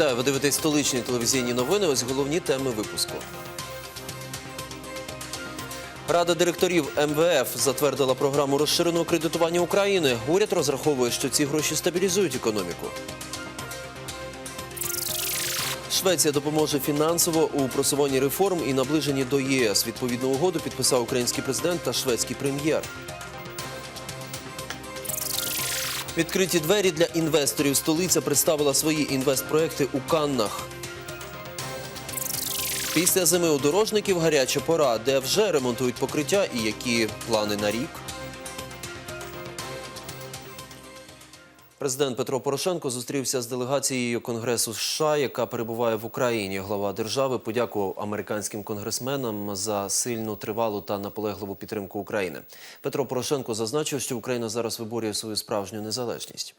Вітаю, ви дивитесь столичні телевізійні новини. Ось головні теми випуску. Рада директорів МВФ затвердила програму розширеного кредитування України. Уряд розраховує, що ці гроші стабілізують економіку. Швеція допоможе фінансово у просуванні реформ і наближенні до ЄС. Відповідну угоду підписав український президент та шведський прем'єр. Відкриті двері для інвесторів. Столиця представила свої інвестпроекти у Каннах. Після зими у дорожників гаряча пора, де вже ремонтують покриття і які плани на рік. Президент Петро Порошенко зустрівся з делегацією Конгресу США, яка перебуває в Україні. Глава держави подякував американським конгресменам за сильну, тривалу та наполегливу підтримку України. Петро Порошенко зазначив, що Україна зараз виборює свою справжню незалежність.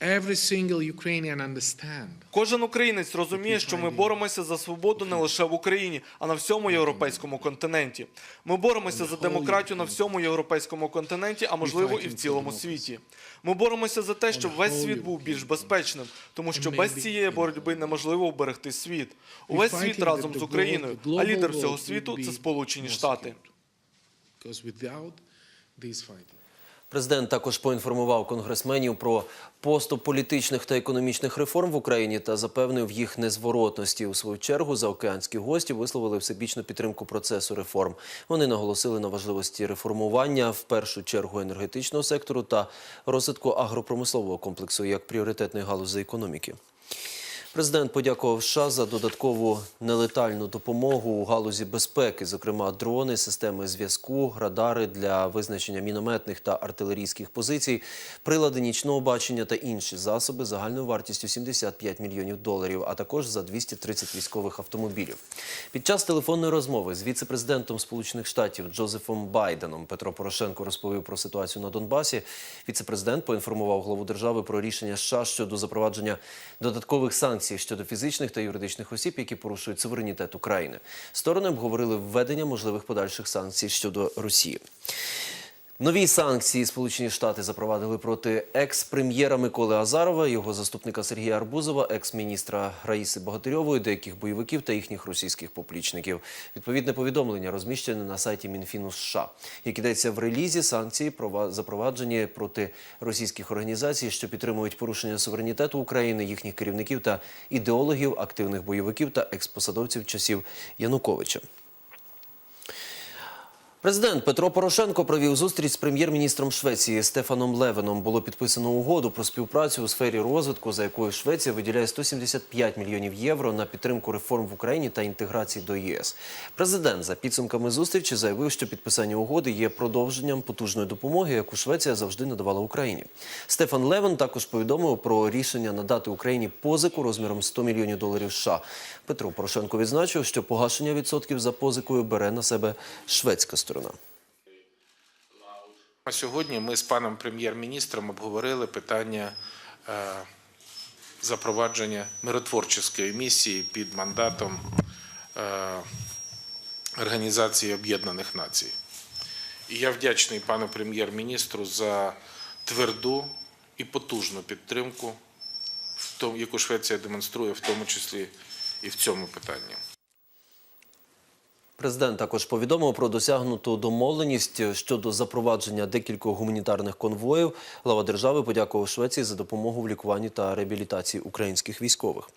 Every single Ukrainian understand Кожен українець розуміє, що ми боремося за свободу не лише в Україні, а на всьому європейському континенті. Ми боремося за демократію на всьому європейському континенті, а можливо і в цілому світі. Ми боремося за те, щоб весь світ був більш безпечним, тому що без цієї боротьби неможливо вберегти світ. Увесь світ разом з Україною, а лідер всього світу це Сполучені Штати. this fighting Президент також поінформував конгресменів про поступ політичних та економічних реформ в Україні та запевнив їх незворотності. У свою чергу заокеанські гості висловили всебічну підтримку процесу реформ. Вони наголосили на важливості реформування в першу чергу енергетичного сектору та розвитку агропромислового комплексу як пріоритетної галузі економіки. Президент подякував США за додаткову нелетальну допомогу у галузі безпеки, зокрема дрони, системи зв'язку, радари для визначення мінометних та артилерійських позицій, прилади нічного бачення та інші засоби загальною вартістю 75 мільйонів доларів, а також за 230 військових автомобілів. Під час телефонної розмови з віце-президентом Сполучених Штатів Джозефом Байденом Петро Порошенко розповів про ситуацію на Донбасі. Віце-президент поінформував главу держави про рішення США щодо запровадження додаткових санкцій щодо фізичних та юридичних осіб, які порушують суверенітет України. Сторони обговорили введення можливих подальших санкцій щодо Росії. Нові санкції Сполучені Штати запровадили проти екс-прем'єра Миколи Азарова, його заступника Сергія Арбузова, екс-міністра Раїси Богатирьової, деяких бойовиків та їхніх російських поплічників. Відповідне повідомлення розміщене на сайті Мінфіну США. Як ідеться в релізі, санкції прова- запроваджені проти російських організацій, що підтримують порушення суверенітету України, їхніх керівників та ідеологів, активних бойовиків та експосадовців часів Януковича. Президент Петро Порошенко провів зустріч з прем'єр-міністром Швеції Стефаном Левеном. Було підписано угоду про співпрацю у сфері розвитку, за якою Швеція виділяє 175 мільйонів євро на підтримку реформ в Україні та інтеграції до ЄС. Президент за підсумками зустрічі заявив, що підписання угоди є продовженням потужної допомоги, яку Швеція завжди надавала Україні. Стефан Левен також повідомив про рішення надати Україні позику розміром 100 мільйонів доларів США. Петро Порошенко відзначив, що погашення відсотків за позикою бере на себе шведська сторона. А сьогодні ми з паном прем'єр-міністром обговорили питання е, запровадження миротворчої місії під мандатом е, Організації Об'єднаних Націй. І я вдячний пану прем'єр-міністру за тверду і потужну підтримку, яку Швеція демонструє, в тому числі і в цьому питанні. Президент також повідомив про досягнуту домовленість щодо запровадження декількох гуманітарних конвоїв. Глава держави подякував Швеції за допомогу в лікуванні та реабілітації українських військових.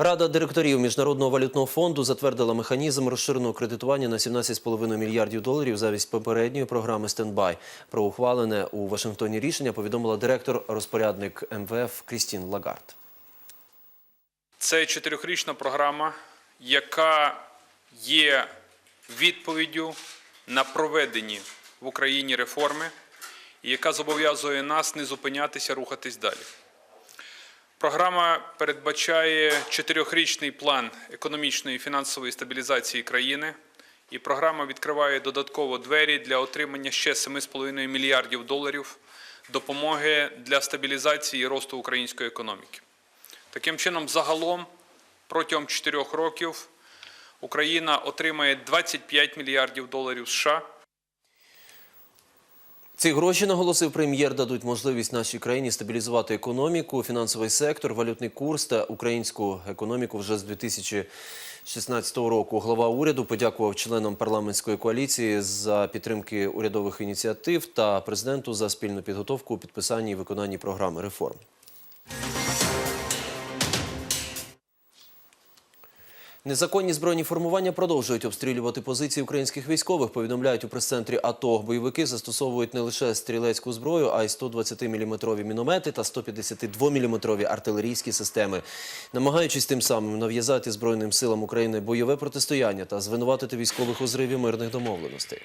Рада директорів Міжнародного валютного фонду затвердила механізм розширеного кредитування на 17,5 мільярдів доларів замість попередньої програми «Стендбай». Про ухвалене у Вашингтоні рішення повідомила директор-розпорядник МВФ Крістін Лагард. Це чотирьохрічна програма, яка є відповіддю на проведені в Україні реформи, яка зобов'язує нас не зупинятися, рухатись далі. Програма передбачає чотирьохрічний план економічної і фінансової стабілізації країни, і програма відкриває додатково двері для отримання ще 7,5 мільярдів доларів допомоги для стабілізації і росту української економіки. Таким чином, загалом протягом 4 років Україна отримає 25 мільярдів доларів США Ці гроші, наголосив прем'єр, дадуть можливість нашій країні стабілізувати економіку, фінансовий сектор, валютний курс та українську економіку вже з 2016 року. Глава уряду подякував членам парламентської коаліції за підтримки урядових ініціатив та президенту за спільну підготовку у підписанні і виконанні програми реформ. Незаконні збройні формування продовжують обстрілювати позиції українських військових. Повідомляють у прес-центрі АТО. Бойовики застосовують не лише стрілецьку зброю, а й 120-мм міномети та 152-мм артилерійські системи, намагаючись тим самим нав'язати збройним силам України бойове протистояння та звинуватити військових у зриві мирних домовленостей.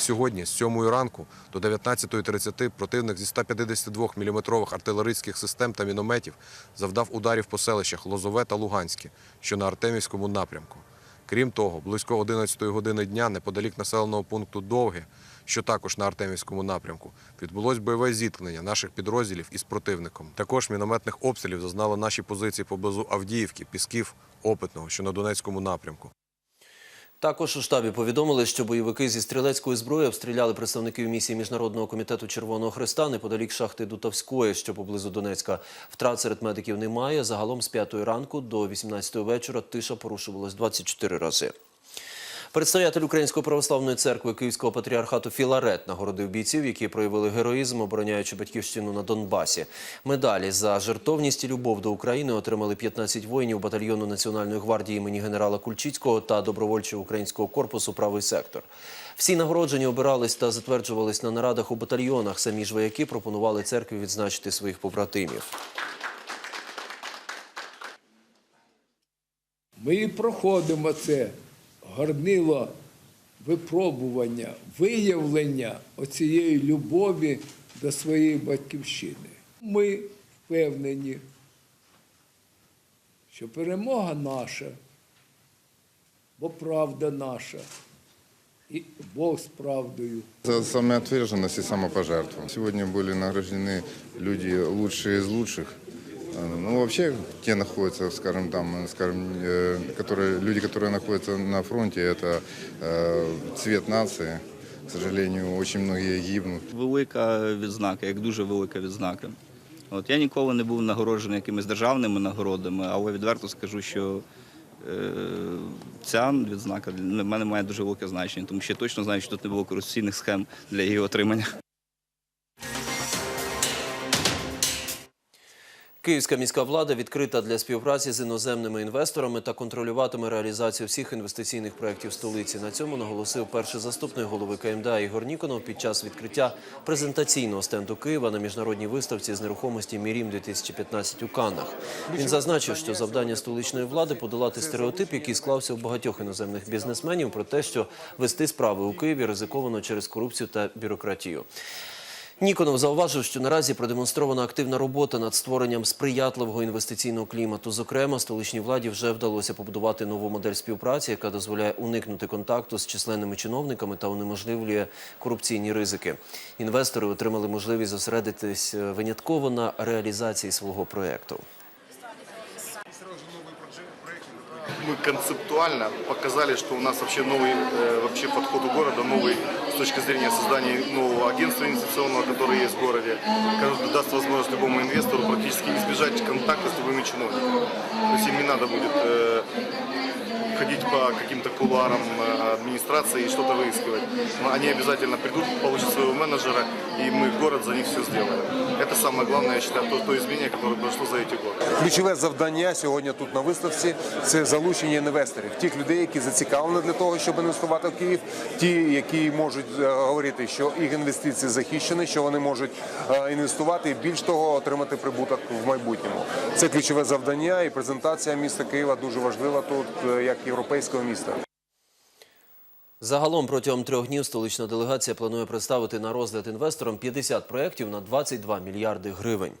Сьогодні з 7 ранку до 19.30 противник зі 152-мм артилерійських систем та мінометів завдав ударів по селищах Лозове та Луганське, що на Артемівському напрямку. Крім того, близько 11 години дня неподалік населеного пункту Довге, що також на Артемівському напрямку, відбулось бойове зіткнення наших підрозділів із противником. Також мінометних обстрілів зазнали наші позиції поблизу Авдіївки, Пісків, Опитного, що на Донецькому напрямку. Також у штабі повідомили, що бойовики зі стрілецької зброї обстріляли представників місії Міжнародного комітету Червоного Христа неподалік шахти Дутовської, що поблизу Донецька. Втрат серед медиків немає. Загалом з 5 ранку до 18 вечора тиша порушувалась 24 рази. Предстоятель Української православної церкви Київського патріархату Філарет нагородив бійців, які проявили героїзм, обороняючи батьківщину на Донбасі. Медалі за жертовність і любов до України отримали 15 воїнів батальйону Національної гвардії імені генерала Кульчицького та добровольчого українського корпусу Правий сектор. Всі нагороджені обирались та затверджувались на нарадах у батальйонах. Самі ж вояки пропонували церкві відзначити своїх побратимів. Ми проходимо це горнило випробування, виявлення оцієї любові до своєї батьківщини. Ми впевнені, що перемога наша, бо правда наша, і Бог з правдою. За самоотверженность и самопожертву. Сегодня были награждены люди лучшие из лучших. Э, Ну, вообще, те находятся, скажем, там, скажем, э, которые, люди, которые находятся на фронте, это э, цвет нации. К сожалению, очень многие гибнут. велика відзнака, як дуже велика відзнака. От я ніколи не був нагороджений якимись державними нагородами, але відверто скажу, що е, ця відзнака для мене має дуже велике значення, тому що я точно знаю, що тут не було корупційних схем для її отримання. Київська міська влада відкрита для співпраці з іноземними інвесторами та контролюватиме реалізацію всіх інвестиційних проєктів столиці. На цьому наголосив перший заступник голови КМДА Ігор Ніконов під час відкриття презентаційного стенду Києва на міжнародній виставці з нерухомості Мірім 2015 у Каннах. Він зазначив, що завдання столичної влади подолати стереотип, який склався у багатьох іноземних бізнесменів про те, що вести справи у Києві ризиковано через корупцію та бюрократію. Ніконов зауважив, що наразі продемонстрована активна робота над створенням сприятливого інвестиційного клімату. Зокрема, столичній владі вже вдалося побудувати нову модель співпраці, яка дозволяє уникнути контакту з численними чиновниками та унеможливлює корупційні ризики. Інвестори отримали можливість зосередитись е, винятково на реалізації свого проєкту. мы концептуально показали, что у нас вообще новый э, вообще подход у города, новый с точки зрения создания нового агентства инвестиционного, которое есть в городе, который даст возможность любому инвестору практически избежать контакта с любыми чиновниками. То есть им не надо будет э, ходить по каким-то кулуарам э, администрации и что-то выискивать. Но Они обязательно придут, получат своего менеджера, и мы город за них все сделаем. Это самое главное, я считаю, то, то изменение, которое произошло за эти годы. Ключове завдання сьогодні тут на виставці це залучення інвесторів, тих людей, які зацікавлені для того, щоб інвестувати в Київ, ті, які можуть е, говорити, що їх інвестиції захищені, що вони можуть е, інвестувати і більш того отримати прибуток в майбутньому. Це ключове завдання, і презентація міста Києва дуже важлива тут, е, як європейського міста. Загалом протягом трьох днів столична делегація планує представити на розгляд інвесторам 50 проєктів на 22 мільярди гривень.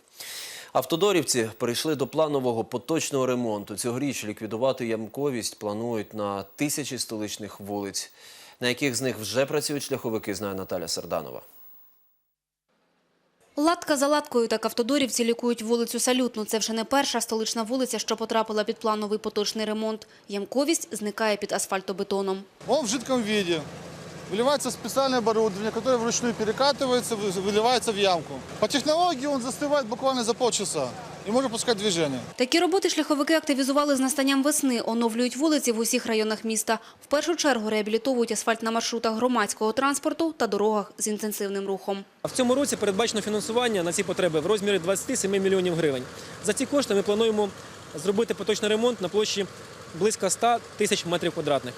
Автодорівці перейшли до планового поточного ремонту. Цьогоріч ліквідувати ямковість планують на тисячі столичних вулиць. На яких з них вже працюють шляховики, знає Наталя Сарданова. Латка за латкою так автодорівці лікують вулицю Салютну. Це вже не перша столична вулиця, що потрапила під плановий поточний ремонт. Ямковість зникає під асфальтобетоном. Он в жидком виде. выливается специальное оборудование, которое вручную перекатывается, вы- выливается в ямку. По технологии он застывает буквально за полчаса и может пускать движение. Такі роботи шляховики активізували з настанням весни, оновлюють вулиці в усіх районах міста. В першу чергу реабілітовують асфальт на маршрутах громадського транспорту та дорогах з інтенсивним рухом. В цьому році передбачено фінансування на ці потреби в розмірі 27 мільйонів гривень. За ці кошти ми плануємо зробити поточний ремонт на площі близько 100 тисяч метрів квадратних.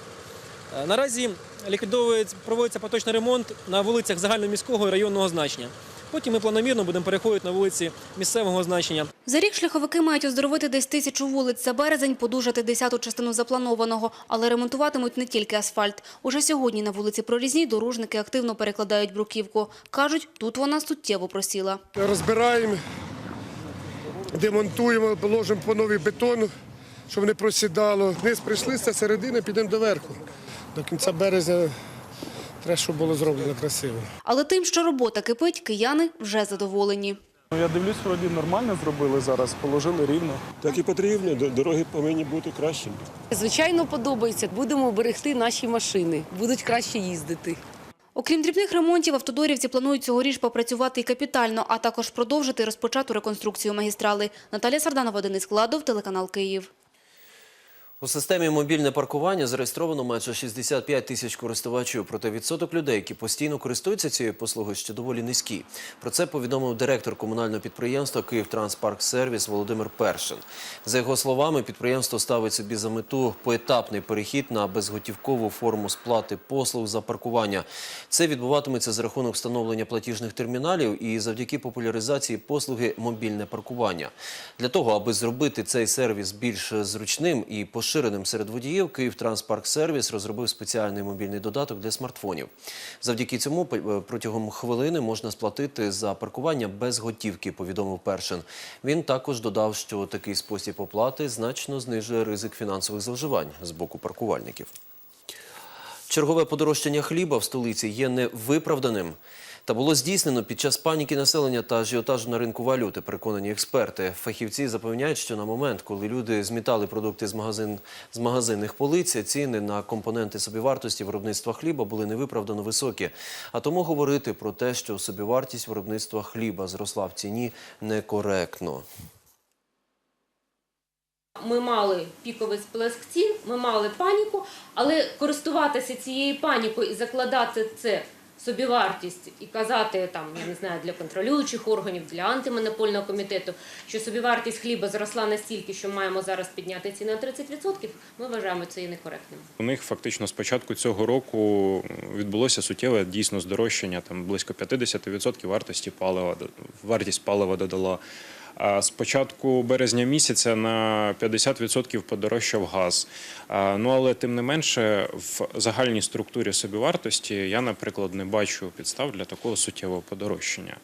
Е, Наразі ліквідовується, проводиться поточний ремонт на вулицях загальноміського і районного значення. Потім ми планомірно будемо переходити на вулиці місцевого значення. За рік шляховики мають оздоровити десь тисячу вулиць. За березень подужати десяту частину запланованого. Але ремонтуватимуть не тільки асфальт. Уже сьогодні на вулиці Прорізній дорожники активно перекладають бруківку. Кажуть, тут вона суттєво просіла. Розбираємо, демонтуємо, положимо по новий бетон, щоб не просідало. Вниз прийшли з середини, підемо до верху. До кінця березня треба, щоб було зроблено красиво. Але тим, що робота кипить, кияни вже задоволені. Ну, Я дивлюсь, вроді нормально зробили зараз, положили рівно. Так і потрібно, дороги повинні бути кращими. Звичайно, подобається. Будемо берегти наші машини, будуть краще їздити. Окрім дрібних ремонтів, автодорівці планують цьогоріч попрацювати і капітально, а також продовжити розпочату реконструкцію магістрали. Наталія Сарданова, Денис Кладов, телеканал Київ. У системі мобільне паркування зареєстровано майже 65 тисяч користувачів, проте відсоток людей, які постійно користуються цією послугою, ще доволі низький. Про це повідомив директор комунального підприємства «Київтранспарксервіс» Володимир Першин. За його словами, підприємство ставить собі за мету поетапний перехід на безготівкову форму сплати послуг за паркування. Це відбуватиметься за рахунок встановлення платіжних терміналів і завдяки популяризації послуги мобільне паркування. Для того, аби зробити цей сервіс більш зручним і поширеним серед водіїв, «Київтранспарксервіс» розробив спеціальний мобільний додаток для смартфонів. Завдяки цьому е, протягом хвилини можна сплатити за паркування без готівки, повідомив Першин. Він також додав, що такий спосіб оплати значно знижує ризик фінансових зловживань з боку паркувальників. Чергове подорожчання хліба в столиці є невиправданим. Та було здійснено під час паніки населення та ажіотажу на ринку валюти, переконані експерти. Фахівці запевняють, що на момент, коли люди змітали продукти з, магазин, з магазинних полиць, ціни на компоненти собівартості виробництва хліба були невиправдано високі. А тому говорити про те, що собівартість виробництва хліба зросла в ціні, некоректно. Ми мали піковий сплеск цін, ми мали паніку, але користуватися цією панікою і закладати це собівартість і казати там, я не знаю, для контролюючих органів, для антимонопольного комітету, що собівартість хліба зросла настільки, що маємо зараз підняти ціни на 30%, ми вважаємо це і некоректним. У них фактично з початку цього року відбулося суттєве дійсно здорожчання, там близько 50% вартості палива, вартість палива додала. З початку березня місяця на 50% подорожчав газ. Ну але тим не менше, в загальній структурі собівартості я, наприклад, не бачу підстав для такого суттєвого подорожчання.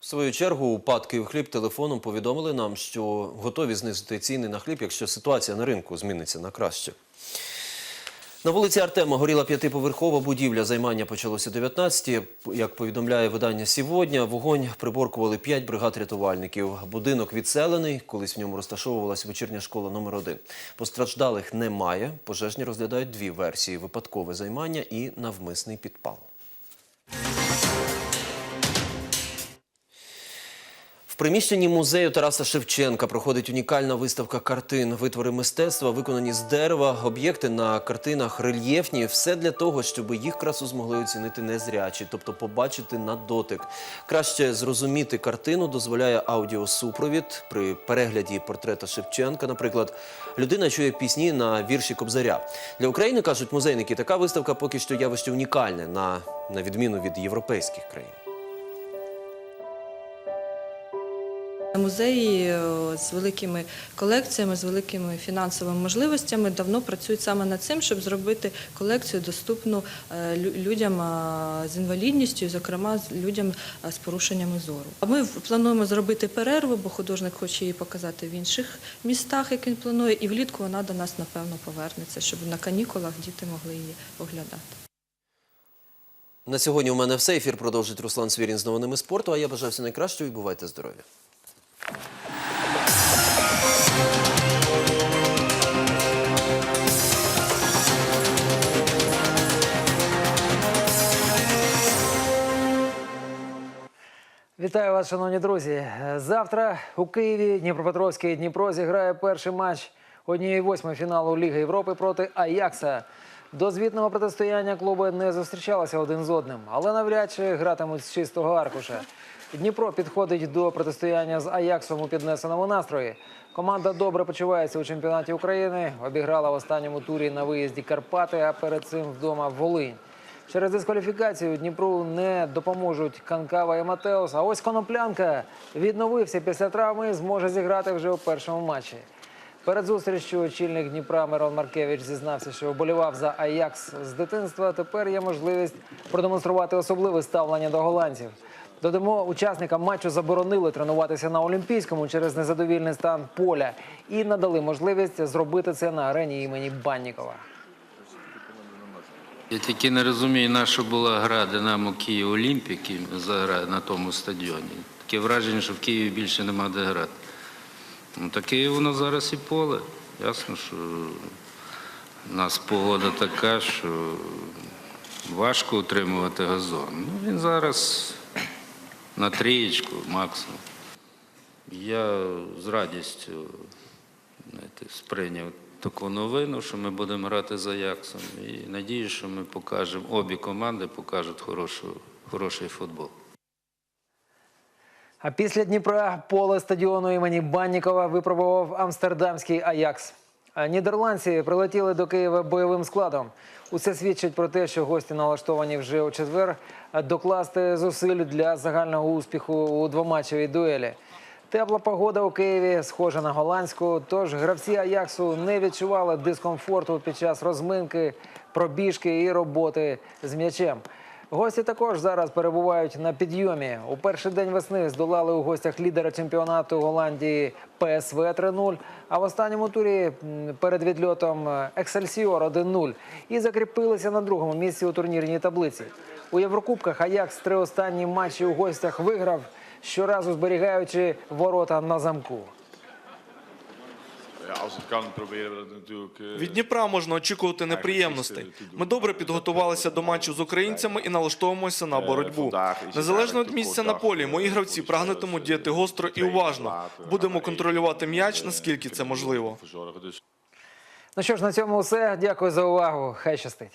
В свою чергу у ПАД «Київхліб» телефоном повідомили нам, що готові знизити ціни на хліб, якщо ситуація на ринку зміниться на краще. На вулиці Артема горіла п'ятиповерхова будівля. Займання почалося о 19-ті. Як повідомляє видання «Сьогодні», вогонь приборкували 5 бригад рятувальників. Будинок відселений, колись в ньому розташовувалася вечірня школа номер 1 Постраждалих немає. Пожежні розглядають дві версії – випадкове займання і навмисний підпал. Приміщенні музею Тараса Шевченка проходить унікальна виставка картин. Витвори мистецтва виконані з дерева, об'єкти на картинах рельєфні. Все для того, щоб їх красу змогли оцінити незрячі, тобто побачити на дотик. Краще зрозуміти картину дозволяє аудіосупровід. При перегляді портрета Шевченка, наприклад, людина чує пісні на вірші Кобзаря. Для України, кажуть музейники, така виставка поки що явище унікальне, на, на відміну від європейських країн. Музеї е, з великими колекціями, з великими фінансовими можливостями давно працюють саме над цим, щоб зробити колекцію доступну е, людям з інвалідністю, зокрема людям з порушеннями зору. Ми плануємо зробити перерву, бо художник хоче її показати в інших містах, як він планує, і влітку вона до нас напевно повернеться, щоб на канікулах діти могли її оглядати. На сьогодні у мене все. Ефір продовжить Руслан Свірін з новинами спорту. А я бажаю все найкращого і бувайте здорові. Вітаю вас, шановні друзі. Завтра у Києві Дніпропетровський Дніпро зіграє перший матч однієї восьмої фіналу Ліги Європи проти Аякса. До звітного протистояння клуби не зустрічалися один з одним, але навряд чи гратимуть з чистого аркуша. Дніпро підходить до протистояння з Аяксом у піднесеному настрої. Команда добре почувається у чемпіонаті України. Обіграла в останньому турі на виїзді Карпати, а перед цим вдома Волинь. Через дискваліфікацію Дніпру не допоможуть Канкава і Матеус. А ось Коноплянка відновився після травми і зможе зіграти вже у першому матчі. Перед зустріччю очільник Дніпра Мирон Маркевич зізнався, що вболівав за Аякс з дитинства. Тепер є можливість продемонструвати особливе ставлення до голландців. Додамо, учасникам матчу заборонили тренуватися на Олімпійському через незадовільний стан поля і надали можливість зробити це на арені імені Баннікова. Я тільки не розумію, на що була гра Динамо Київ Олімпік на тому стадіоні. Таке враження, що в Києві більше нема де грати. Ну, таке воно зараз і поле. Ясно, що у нас погода така, що важко утримувати газон. Ну, він зараз на трієчку максимум. Я з радістю знаєте, сприйняв таку новину, що ми будемо грати за Аяксом. І надію, що ми покажемо, обі команди покажуть хорошу, хороший футбол. А після Дніпра поле стадіону імені Баннікова випробував амстердамський Аякс. Нідерландці прилетіли до Києва бойовим складом. Усе свідчить про те, що гості налаштовані вже у четвер докласти зусиль для загального успіху у двоматчевій дуелі. Тепла погода у Києві схожа на голландську, тож гравці Аяксу не відчували дискомфорту під час розминки, пробіжки і роботи з м'ячем. Гості також зараз перебувають на підйомі. У перший день весни здолали у гостях лідера чемпіонату Голландії ПСВ 3-0, а в останньому турі перед відльотом е, Ексельсіор 1-0 і закріпилися на другому місці у турнірній таблиці. У Єврокубках Аякс три останні матчі у гостях виграв, щоразу зберігаючи ворота на замку. Від Дніпра можна очікувати неприємностей. Ми добре підготувалися до матчу з українцями і налаштовуємося на боротьбу. Незалежно від місця на полі, мої гравці прагнетимуть діяти гостро і уважно. Будемо контролювати м'яч, наскільки це можливо. Ну що ж, на цьому все. Дякую за увагу. Хай щастить.